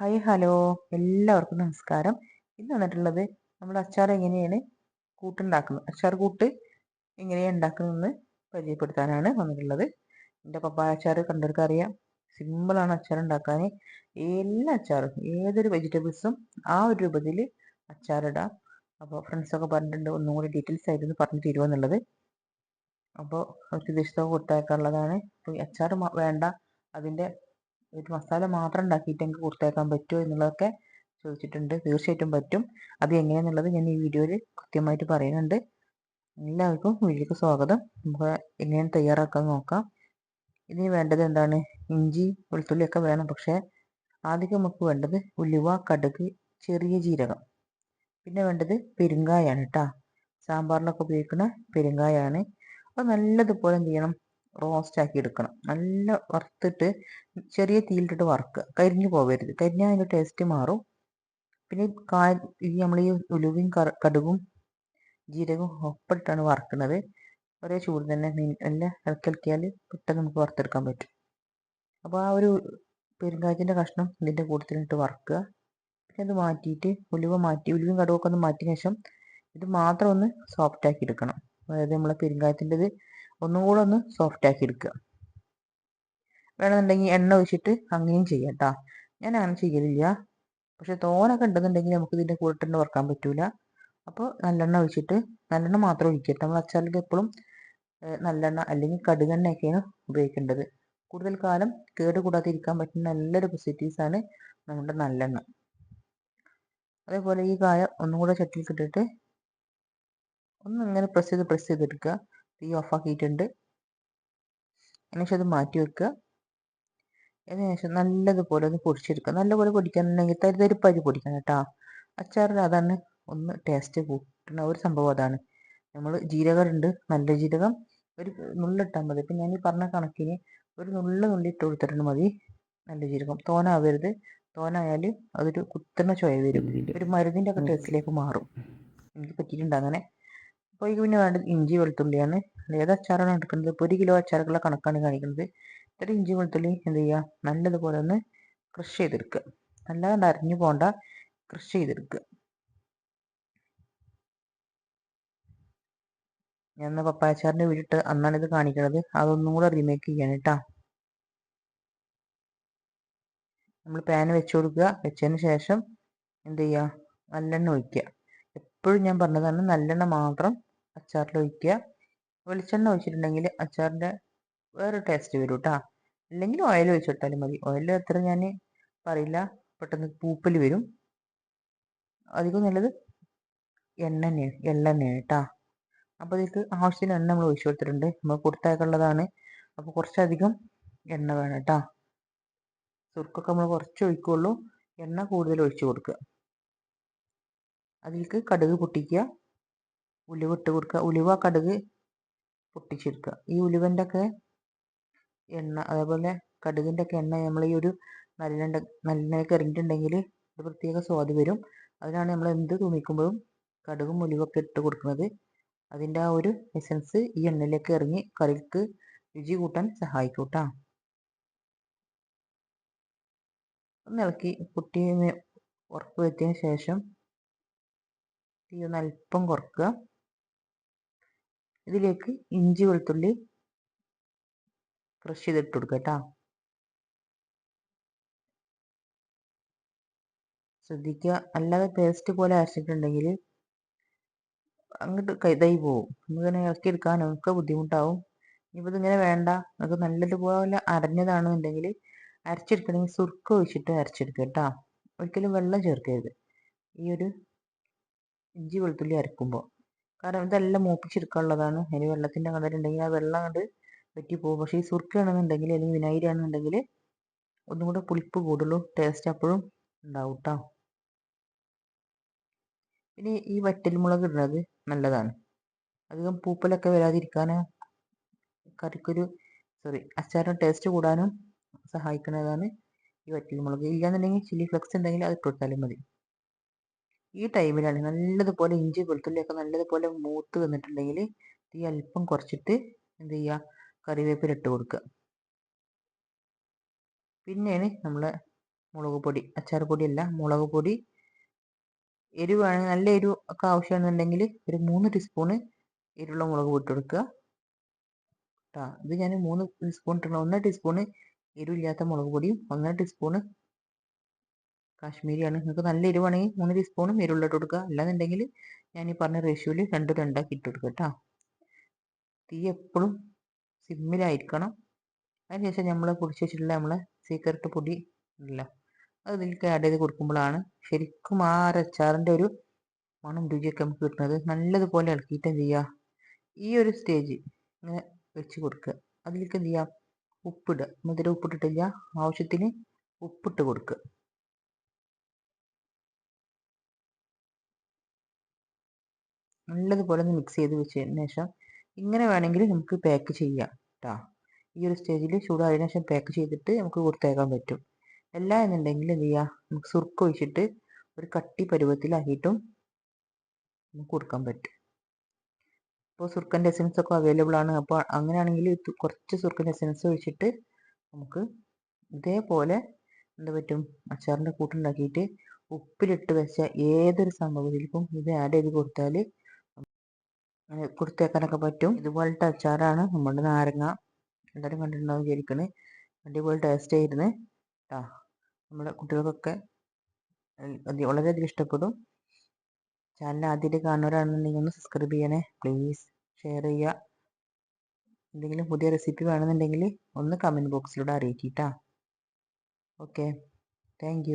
Hi hello എല്ലാവർക്കും നമസ്കാരം. ഇന്ന് വന്നിട്ടുള്ളത് നമ്മൾ അച്ചാർ എങ്ങനെയാണ് കൂട്ടുണ്ടാക്കുന്നത്? അച്ചാർ കൂട്ട് എങ്ങനെയാണ് ഉണ്ടാക്കുന്നതെന്ന് പരിചയപ്പെടുത്താനാണ് വന്നിട്ടുള്ളത്. എന്റെ പപ്പായ അച്ചാർ കണ്ടവർക്ക് അറിയാം സിമ്പിളാണ് അച്ചാർ ഉണ്ടാക്കാൻ. എല്ലാ അച്ചാറും ഏതൊരു വെജിറ്റബിൾസും ആ ഒരു രൂപത്തിൽ അച്ചാറിടാം അപ്പോൾ ഫ്രണ്ട്സൊക്കെ പറഞ്ഞിട്ടുണ്ട് ഒന്നും കൂടി ഡീറ്റെയിൽസ് ആയിട്ട് പറഞ്ഞു തരുമെന്നുള്ളത് അപ്പോൾ അവർക്ക് ഉദ്ദേശിച്ചതൊക്കെ കൊടുത്തേക്കാനുള്ളതാണ് അപ്പോൾ അച്ചാർ വേണ്ട അതിന്റെ ഒരു മസാല മാത്രം ഉണ്ടാക്കിയിട്ട് എനിക്ക് കൊടുത്തേക്കാൻ പറ്റുമോ എന്നുള്ളതൊക്കെ ചോദിച്ചിട്ടുണ്ട്. തീർച്ചയായിട്ടും പറ്റും. അത് എങ്ങനെയാണെന്നുള്ളത് ഞാൻ ഈ വീഡിയോയിൽ കൃത്യമായിട്ട് പറയുന്നുണ്ട്. എല്ലാവർക്കും വീഡിയോക്ക് സ്വാഗതം. നമുക്ക് എങ്ങനെയാണ് തയ്യാറാക്കാൻ നോക്കാം. ഇതിന് വേണ്ടത് എന്താണ്? ഇഞ്ചി വെളുത്തുള്ളിയൊക്കെ വേണം. പക്ഷേ ആദ്യം നമുക്ക് വേണ്ടത് ഉലുവ കടുക് ചെറിയ ജീരകം. പിന്നെ വേണ്ടത് പെരുങ്കായാണ് കേട്ടോ. സാമ്പാറിനൊക്കെ ഉപയോഗിക്കുന്ന പെരുങ്കായാണ്. അപ്പോൾ നല്ലതുപോലെ എന്ത് ചെയ്യണം? റോസ്റ്റ് ആക്കി എടുക്കണം. നല്ല വറുത്തിട്ട് ചെറിയ തീയിലിട്ടിട്ട് വറുക്കുക. കരിഞ്ഞു പോവരുത് കരിഞ്ഞാൽ അതിന്റെ ടേസ്റ്റ് മാറും. പിന്നെ കാ ഈ നമ്മൾ ഈ ഉലുവയും കടുകും ജീരകവും ഒപ്പിട്ടാണ് വറുക്കുന്നത്. ഒരേ ചൂട് തന്നെ നല്ല ഇളക്കിളക്കിയാൽ പെട്ടെന്ന് നമുക്ക് വറുത്തെടുക്കാൻ പറ്റും. അപ്പോൾ ആ ഒരു പെരുങ്കായത്തിന്റെ കഷ്ണം ഇതിന്റെ കൂട്ടത്തിലിട്ട് വറുക്കുക. പിന്നെ അത് മാറ്റിയിട്ട് ഉലുവ മാറ്റി ഉലുവയും കടുവൊക്കെ ഒന്ന് മാറ്റിയ ശേഷം ഇത് മാത്രം ഒന്ന് സോഫ്റ്റ് ആക്കി എടുക്കണം. അതായത് നമ്മളെ പെരുങ്കായത്തിന്റെത് ഒന്നും കൂടെ ഒന്ന് സോഫ്റ്റ് ആക്കി എടുക്കുക. വേണമെന്നുണ്ടെങ്കിൽ എണ്ണ ഒഴിച്ചിട്ട് അങ്ങനെയും ചെയ്യാം കേട്ടോ ഞാൻ അങ്ങനെ ചെയ്യലില്ല. പക്ഷെ തോനൊക്കെ ഉണ്ടെന്നുണ്ടെങ്കിൽ നമുക്ക് ഇതിന്റെ കൂടെ തന്നെ വറക്കാൻ പറ്റൂല. അപ്പോൾ നല്ലെണ്ണ ഒഴിച്ചിട്ട് നല്ലെണ്ണ മാത്രം ഒഴിക്കട്ടെ നമ്മൾ അച്ചാറിൽ എപ്പോഴും നല്ലെണ്ണ അല്ലെങ്കിൽ കടുകെണ്ണയൊക്കെയാണ് ഉപയോഗിക്കേണ്ടത്. കൂടുതൽ കാലം കേട് കൂടാതെ പറ്റുന്ന നല്ലൊരു ആണ് നമ്മുടെ നല്ലെണ്ണ. അതേപോലെ ഈ കായ ഒന്നും കൂടെ ചട്ടിയിൽ കിട്ടിയിട്ട് ഒന്ന് ഇങ്ങനെ പ്രസ് ചെയ്ത് പ്രസ് ചെയ്തെടുക്കുക. തീ ഓഫാക്കിയിട്ടുണ്ട്. അതിനുശേഷം അത് മാറ്റി വെക്കുക. അതിനുശേഷം നല്ലതുപോലെ ഒന്ന് പൊടിച്ചെടുക്കുക. നല്ലപോലെ പൊടിക്കാനുണ്ടെങ്കിൽ തരിതരിപ്പായി പൊടിക്കണം കേട്ടോ. അച്ചാറിൽ അതാണ് ഒന്ന് ടേസ്റ്റ് കൂട്ടുന്ന ഒരു സംഭവം അതാണ്. നമ്മൾ ജീരകമുണ്ട് നല്ല ജീരകം. ഒരു നുള്ളിട്ടാൽ മതി. ഇപ്പം ഞാൻ ഈ പറഞ്ഞ കണക്കിന് ഒരു നുള്ളു നുള്ളി ഇട്ട് കൊടുത്തിട്ട് മതി. നല്ല ജീരകം. തോനാവരുത്. തോനായാൽ അതൊരു കുത്തുന്ന ചുയ വരും. ഒരു മരുന്നിന്റെ ഒക്കെ ടേസ്റ്റിലേക്ക് മാറും. എനിക്ക് പറ്റിയിട്ടുണ്ട് അങ്ങനെ? പിന്നെ വേണ്ടത് ഇഞ്ചി വെളുത്തുള്ളിയാണ്. ഏത് അച്ചാറാണ് എടുക്കുന്നത്. ഇപ്പോൾ ഒരു കിലോ അച്ചാറുകളുടെ കണക്കാണ് കാണിക്കുന്നത്. ഇത്ര ഇഞ്ചി വെളുത്തുള്ളി എന്ത് ചെയ്യുക നല്ലതുപോലെ ഒന്ന് ക്രഷ് ചെയ്തെടുക്കുക. അല്ലാണ്ട് അരിഞ്ഞു പോണ്ട. ക്രഷ് ചെയ്തെടുക്കുക. ഞാൻ പപ്പായച്ചാറിന്റെ വീട്ടിട്ട് അന്നാണ് ഇത് കാണിക്കുന്നത് അതൊന്നും കൂടെ റീമേക്ക് ചെയ്യാണ് കേട്ടോ നമ്മൾ പാൻ വെച്ച് കൊടുക്കുക. വെച്ചതിന് ശേഷം എന്ത് ചെയ്യുക നല്ലെണ്ണ ഒഴിക്കുക. എപ്പോഴും ഞാൻ പറഞ്ഞതാണ് നല്ലെണ്ണ മാത്രം അച്ചാറിൽ ഒഴിക്കുക. വെളിച്ചെണ്ണ ഒഴിച്ചിട്ടുണ്ടെങ്കിൽ അച്ചാറിന്റെ വേറെ ടേസ്റ്റ് വരും കേട്ടോ അല്ലെങ്കിൽ ഓയിൽ ഒഴിച്ചിട്ടാലും മതി. ഓയിൽ അത്ര ഞാൻ പറയില്ല. പെട്ടെന്ന് പൂപ്പൽ വരും. അധികം നല്ലത് എണ്ണ തന്നെയാണ് എള്ളെണ്ണയാണ് കേട്ടോ അപ്പോൾ ഇതിലേക്ക് ആവശ്യത്തിന് എണ്ണ നമ്മൾ ഒഴിച്ചു കൊടുത്തിട്ടുണ്ട്. നമ്മൾ കൊടുത്തേക്കുള്ളതാണ് അപ്പോൾ കുറച്ചധികം എണ്ണ വേണം കേട്ടോ സുർക്കൊക്കെ നമ്മൾ കുറച്ച് ഒഴിക്കുള്ളൂ. എണ്ണ കൂടുതൽ ഒഴിച്ചു കൊടുക്കുക. അതിലേക്ക് കടുക് പൊട്ടിക്കുക. ഉലുവ ഇട്ട് കൊടുക്കുക ഉലുവ കടുക് പൊട്ടിച്ചെടുക്കുക ഈ ഉലുവന്റെ ഒക്കെ എണ്ണ അതേപോലെ കടുകിന്റെ ഒക്കെ എണ്ണ നമ്മൾ ഈ ഒരു നല്ല നല്ലെണ്ണയൊക്കെ ഇറങ്ങിയിട്ടുണ്ടെങ്കിൽ ഒരു പ്രത്യേക സ്വാദ് വരും. അതിനാണ് നമ്മൾ എന്ത് തൂമിക്കുമ്പോഴും കടുകും ഉലുവൊക്കെ ഇട്ട് കൊടുക്കുന്നത്. അതിന്റെ ആ ഒരു എസൻസ് ഈ എണ്ണയിലേക്ക് ഇറങ്ങി കറിക്ക് രുചി കൂട്ടാൻ സഹായിക്കും കേട്ടോ ഒന്ന് ഇളക്കി കുട്ടി ഉറപ്പ് വരുത്തിയതിന് ശേഷം തീ ഒന്ന് അല്പം കുറക്കുക. ഇതിലേക്ക് ഇഞ്ചി വെളുത്തുള്ളി ക്രഷ് ചെയ്തിട്ട് കൊടുക്കുക കേട്ടോ. ശ്രദ്ധിക്കുക. അല്ലാതെ പേസ്റ്റ് പോലെ അരച്ചിട്ടുണ്ടെങ്കിൽ അങ്ങോട്ട് കൈതായി പോവും. നമുക്കിങ്ങനെ എടുക്കാൻ നമുക്ക് ബുദ്ധിമുട്ടാവും. ഇനിയിപ്പോൾ ഇതിങ്ങനെ വേണ്ട. നമുക്ക് നല്ലതുപോലെ അരഞ്ഞതാണെന്നുണ്ടെങ്കിൽ അരച്ചെടുക്കണമെങ്കിൽ സുർക്ക ഒഴിച്ചിട്ട് അരച്ചെടുക്കുക കേട്ടോ. ഒരിക്കലും വെള്ളം ചേർക്കരുത്. ഈ ഒരു ഇഞ്ചി വെളുത്തുള്ളി അരക്കുമ്പോൾ. കാരണം ഇതെല്ലാം മൂപ്പിച്ചെടുക്കാനുള്ളതാണ്. അതിന് വെള്ളത്തിന്റെ കണ്ടിട്ടുണ്ടെങ്കിൽ ആ വെള്ളം കണ്ട് പോകും പക്ഷേ ഈ സുർക്കയാണെന്നുണ്ടെങ്കിൽ അല്ലെങ്കിൽ വിനാഗിരി ആണെന്നുണ്ടെങ്കിൽ ഒന്നും കൂടെ പുളിപ്പ് കൂടുള്ളൂ. ടേസ്റ്റ് അപ്പോഴും ഉണ്ടാവും കേട്ടോ പിന്നെ ഈ വറ്റൽമുളക് ഇടുന്നത് നല്ലതാണ്. അധികം പൂപ്പലൊക്കെ വരാതിരിക്കാൻ കറിക്കൊരു സോറി അച്ചാറിന് ടേസ്റ്റ് കൂടാനും സഹായിക്കുന്നതാണ് ഈ വറ്റൽമുളക്. ഇല്ലാന്നുണ്ടെങ്കിൽ ചില്ലി ഫ്ലെക്സ് ഉണ്ടെങ്കിൽ അത് ഇട്ടുകൊടുത്താലും മതി. ഈ ടൈമിലാണ് നല്ലതുപോലെ ഇഞ്ചി വെളുത്തുള്ളിയൊക്കെ നല്ലതുപോലെ മൂത്ത് വന്നിട്ടുണ്ടെങ്കിൽ തീ അല്പം കുറച്ചിട്ട് എന്ത് ചെയ്യുക കറിവേപ്പില ഇട്ട് കൊടുക്കുക പിന്നെയാണ് നമ്മൾ മുളക് പൊടി അച്ചാർ പൊടിയല്ല മുളക് പൊടി. എരിവാണ് നല്ല എരിവ് ഒക്കെ ആവശ്യമാണെന്നുണ്ടെങ്കിൽ ഒരു മൂന്ന് ടീസ്പൂണ് എരിവുള്ള മുളക് പൊടി കൊടുക്കുക കേട്ടോ ഇത് ഞാൻ മൂന്ന് ടീസ്പൂൺ ഇട്ടിട്ടുണ്ട് ഒന്നര ടീസ്പൂണ് എരിവില്ലാത്ത മുളക് പൊടിയും ഒന്നര ടീസ്പൂണ് കാശ്മീരിയാണ്. നിങ്ങൾക്ക് നല്ല എരിവാണെങ്കിൽ മൂന്ന് ടീസ്പൂണും എരിവുള്ള കൊടുക്കുക. അല്ലാന്നുണ്ടെങ്കിൽ ഞാൻ ഈ പറഞ്ഞ റേഷ്യോയിൽ രണ്ട് രണ്ടാക്കി ഇട്ട് കൊടുക്കുക കേട്ടോ തീ എപ്പോഴും സിമ്മിലായിരിക്കണം അതിനുശേഷം നമ്മൾ പൊടിച്ച് വെച്ചിട്ടുള്ള നമ്മളെ സീക്രട്ട് പൊടി ഉണ്ടല്ലോ അത് ഇതിലേക്ക് ആഡ് ചെയ്ത് കൊടുക്കുമ്പോഴാണ് ശരിക്കും ആ അച്ചാറിന്റെ ഒരു മണം രുചിയൊക്കെ നമുക്ക് കിട്ടുന്നത്. നല്ലതുപോലെ ഇളക്കിയിട്ട് എന്ത് ചെയ്യുക ഈ ഒരു സ്റ്റേജ് ഇങ്ങനെ വെച്ച് കൊടുക്കുക. അതിലേക്ക് എന്ത് ചെയ്യുക ഉപ്പിടുക. മധുരം ഉപ്പിട്ടിട്ടില്ല. ആവശ്യത്തിന് ഉപ്പിട്ട് കൊടുക്കുക. നല്ലതുപോലെ ഒന്ന് മിക്സ് ചെയ്ത് വെച്ചതിന് ശേഷം ഇങ്ങനെ വേണമെങ്കിൽ നമുക്ക് പാക്ക് ചെയ്യാം കേട്ടോ ഈ ഒരു സ്റ്റേജിൽ ചൂടായതിനു ശേഷം പാക്ക് ചെയ്തിട്ട് നമുക്ക് കൊടുത്തേക്കാൻ പറ്റും. അല്ല എന്നുണ്ടെങ്കിൽ എന്ത് ചെയ്യുക നമുക്ക് സുർക്ക് ഒഴിച്ചിട്ട് ഒരു കട്ടി പരുവത്തിലാക്കിയിട്ടും നമുക്ക് കൊടുക്കാൻ പറ്റും. ഇപ്പോൾ സുർക്കന്റെ എസൻസ് ഒക്കെ അവൈലബിൾ ആണ്. അപ്പോൾ അങ്ങനെയാണെങ്കിൽ കുറച്ച് സുർക്കന്റെ എസൻസ് ഒഴിച്ചിട്ട് നമുക്ക് ഇതേപോലെ എന്താ പറ്റും? അച്ചാറിന്റെ കൂട്ടുണ്ടാക്കിയിട്ട് ഉപ്പിലിട്ട് വെച്ച ഏതൊരു സംഭവത്തിലേക്കും ഇത് ആഡ് ചെയ്ത് കൊടുത്താൽ കൊടുത്തേക്കാനൊക്കെ പറ്റും. ഇതുപോലത്തെ അച്ചാറാണ് നമ്മുടെ നാരങ്ങ. എല്ലാവരും കണ്ടിട്ടുണ്ടാവും വിചാരിക്കണേ. അടിപൊളി ടേസ്റ്റ് ആയിരുന്നു. കേട്ടോ നമ്മുടെ കുട്ടികൾക്കൊക്കെ വളരെയധികം ഇഷ്ടപ്പെടും. ചാനൽ ആദ്യമായിട്ട് കാണുന്നവരാണെന്നുണ്ടെങ്കിൽ ഒന്ന് സബ്സ്ക്രൈബ് ചെയ്യണേ. പ്ലീസ് ഷെയർ ചെയ്യുക. എന്തെങ്കിലും പുതിയ റെസിപ്പി വേണമെന്നുണ്ടെങ്കിൽ ഒന്ന് കമന്റ് ബോക്സിലൂടെ അറിയിക്കിട്ടാ ഓക്കെ താങ്ക്